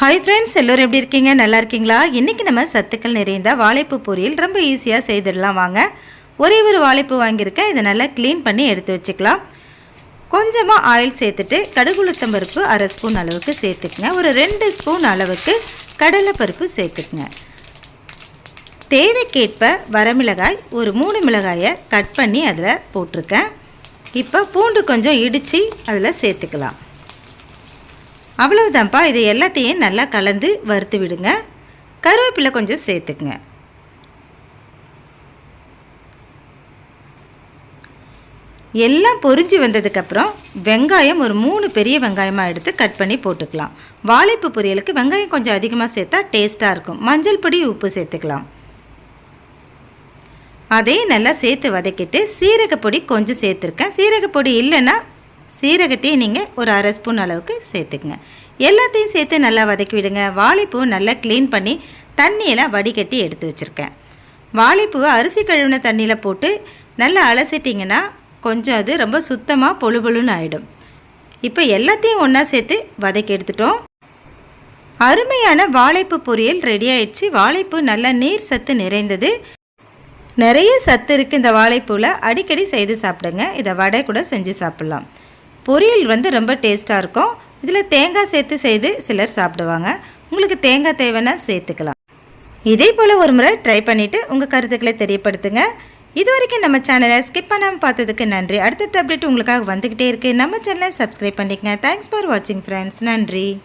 Hi friends எல்லோரும் எப்படி இருக்கீங்க? நல்லா இருக்கீங்களா? இன்றைக்கி நம்ம சத்துக்கள் நிறைந்த வாழைப்பூ பொரியல் ரொம்ப ஈஸியாக செய்திடலாம் வாங்க. ஒரே ஒரு வாழைப்பூ வாங்கியிருக்கேன். இதை நல்லா க்ளீன் பண்ணி எடுத்து வச்சுக்கலாம். கொஞ்சமாக ஆயில் சேர்த்துட்டு கடுகுளுத்தம் பருப்பு அரை ஸ்பூன் அளவுக்கு சேர்த்துக்குங்க. ஒரு ரெண்டு ஸ்பூன் அளவுக்கு கடலைப்பருப்பு சேர்த்துக்குங்க. தேவைக்கேற்ப வரமிளகாய் ஒரு மூணு மிளகாயை கட் பண்ணி அதில் போட்டிருக்கேன். இப்போ பூண்டு கொஞ்சம் இடித்து அதில் சேர்த்துக்கலாம். அவ்வளவுதான்ப்பா இது எல்லாத்தையும் நல்லா கலந்து வறுத்து விடுங்க. கருவேப்பிலை கொஞ்சம் சேர்த்துக்குங்க. எல்லாம் பொரிஞ்சு வந்ததுக்கப்புறம் வெங்காயம் ஒரு மூணு பெரிய வெங்காயமாக எடுத்து கட் பண்ணி போட்டுக்கலாம். வாழைப்பு பொரியலுக்கு வெங்காயம் கொஞ்சம் அதிகமாக சேர்த்தா டேஸ்ட்டாக இருக்கும். மஞ்சள் பொடி உப்பு சேர்த்துக்கலாம். அதையும் நல்லா சேர்த்து வதக்கிட்டு சீரகப்பொடி கொஞ்சம் சேர்த்துருக்கேன். சீரகப்பொடி இல்லைன்னா சீரகத்தையும் நீங்கள் ஒரு அரை ஸ்பூன் அளவுக்கு சேர்த்துக்குங்க. எல்லாத்தையும் சேர்த்து நல்லா வதக்கி விடுங்க. வாழைப்பூ நல்லா க்ளீன் பண்ணி தண்ணியெல்லாம் வடிகட்டி எடுத்து வச்சுருக்கேன். வாழைப்பூவை அரிசி கழுவின தண்ணியில் போட்டு நல்லா அலசிட்டிங்கன்னா கொஞ்சம் அது ரொம்ப சுத்தமாக பொழுபொழுன்னு ஆகிடும் இப்போ எல்லாத்தையும் ஒன்றா சேர்த்து வதக்கி எடுத்துட்டோம். அருமையான வாழைப்பூ பொரியல் ரெடி ஆயிடுச்சு. வாழைப்பூ நல்லா நீர் சத்து நிறைந்தது. நிறைய சத்து இருக்குது இந்த வாழைப்பூவில் அடிக்கடி செய்து சாப்பிடுங்க. இதை வடை கூட செஞ்சு சாப்பிட்லாம். பொரியல் வந்து ரொம்ப டேஸ்ட்டாக இருக்கும். இதில் தேங்காய் சேர்த்து செய்து சிலர் சாப்பிடுவாங்க. உங்களுக்கு தேங்காய் தேவைன்னா சேர்த்துக்கலாம். இதே போல் ஒரு முறை ட்ரை பண்ணிவிட்டு உங்கள் கருத்துக்களை தெரியப்படுத்துங்க. இது வரைக்கும் நம்ம சேனலை ஸ்கிப் பண்ணாமல் பார்த்ததுக்கு நன்றி. அடுத்தடுத்த அப்டேட் உங்களுக்காக வந்துக்கிட்டே இருக்குது நம்ம சேனலை சப்ஸ்கிரைப் பண்ணிக்கங்க. தேங்க்ஸ் ஃபார் வாட்சிங் ஃப்ரெண்ட்ஸ் நன்றி.